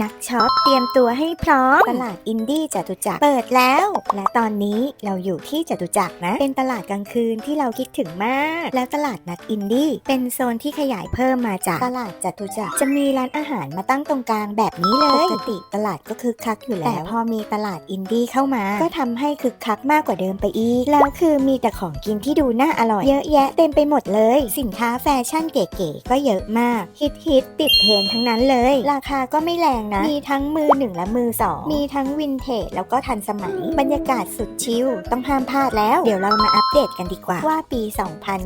นักช็อปเตรียมตัวให้พร้อม ตลาดอินดี้จตุจักรเปิดแล้ว และตอนนี้เราอยู่ที่จตุจักรนะ เป็นตลาดกลางคืนที่เราคิดถึงมาก แล้วตลาดนัดอินดี้เป็นโซนที่ขยายเพิ่มมาจากตลาดจตุจักรจะมีร้านอาหารมาตั้งตรงกลางแบบนี้เลยปกติตลาดก็คึกคักอยู่แล้ว แต่พอมีตลาดอินดี้เข้ามา ก็ทำให้คึกคักมากกว่าเดิมไปอีก แล้วคือมีแต่ของกินที่ดูน่าอร่อย เยอะแยะเต็มไปหมดเลย สินค้าแฟชั่นเก๋ๆก็เยอะมากฮิตฮิตๆติดเทรนด์ทั้งนั้นเลย ราคาก็ไม่แรงนะ มีทั้งมือหนึ่งและมือสองมีทั้งวินเทจแล้วก็ทันสมัย บรรยากาศสุดชิล ต้องห้ามพลาดแล้ว เดี๋ยวเรามาอัปเดตกันดีกว่า ว่าปี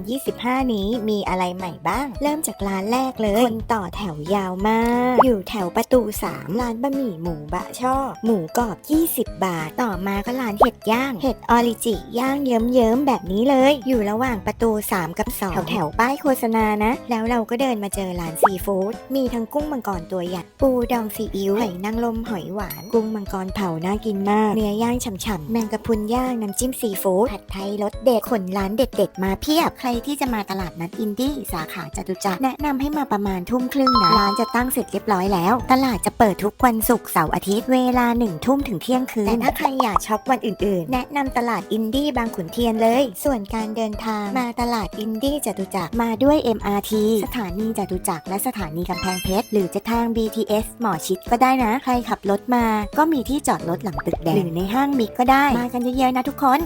2025 นี้มีอะไรใหม่บ้าง เริ่มจากร้านแรกเลย คนต่อแถวยาวมาก อยู่แถวประตู 3 ร้านบะหมี่หมูบะช่อ หมูกรอบ 20 บาท ต่อมาก็ร้านเห็ดย่าง เห็ดออริจิย่างเยิ้มๆแบบนี้เลย อยู่ระหว่างประตู 3 กับ 2 แถวแถวๆป้ายโฆษณานะ แล้วเราก็เดินมาเจอร้านซีฟู้ด มีทั้งกุ้งมังกรตัวใหญ่ ปูดองซีอิ๊วหอยนางรมหอยหวาน กุ้งมังกรเผาน่ากินมาก เนื้อย่างฉ่ำๆแมงกะพรุนย่างน้ำจิ้มซีฟู้ดผัดไทยรสเด็ดขนร้านเด็ดๆ มาเพียบ ใครที่จะมาตลาดนัดอินดี้สาขาจตุจักรแนะนำให้มาประมาณทุ่มครึ่งนะร้านจะตั้งเสร็จเรียบร้อยแล้ว ตลาดจะเปิดทุกวันศุกร์เสาร์อาทิตย์เวลาหนึ่งทุ่มถึงเที่ยงคืนแต่ถ้าใครอยากช็อปวันอื่นๆ แนะนำตลาดอินดี้บางขุนเทียนเลย ส่วนการเดินทางมาตลาดอินดี้จตุจักรมาด้วย MRT สถานีจตุจักรและสถานีกำแพงเพชรหรือจะทาง BTS หมอชิดก็ได้นะ ใครขับรถมา ก็มีที่จอดรถหลังตึกแดงหรือในห้างมิกก็ได้ มากันเยอะๆนะทุกคน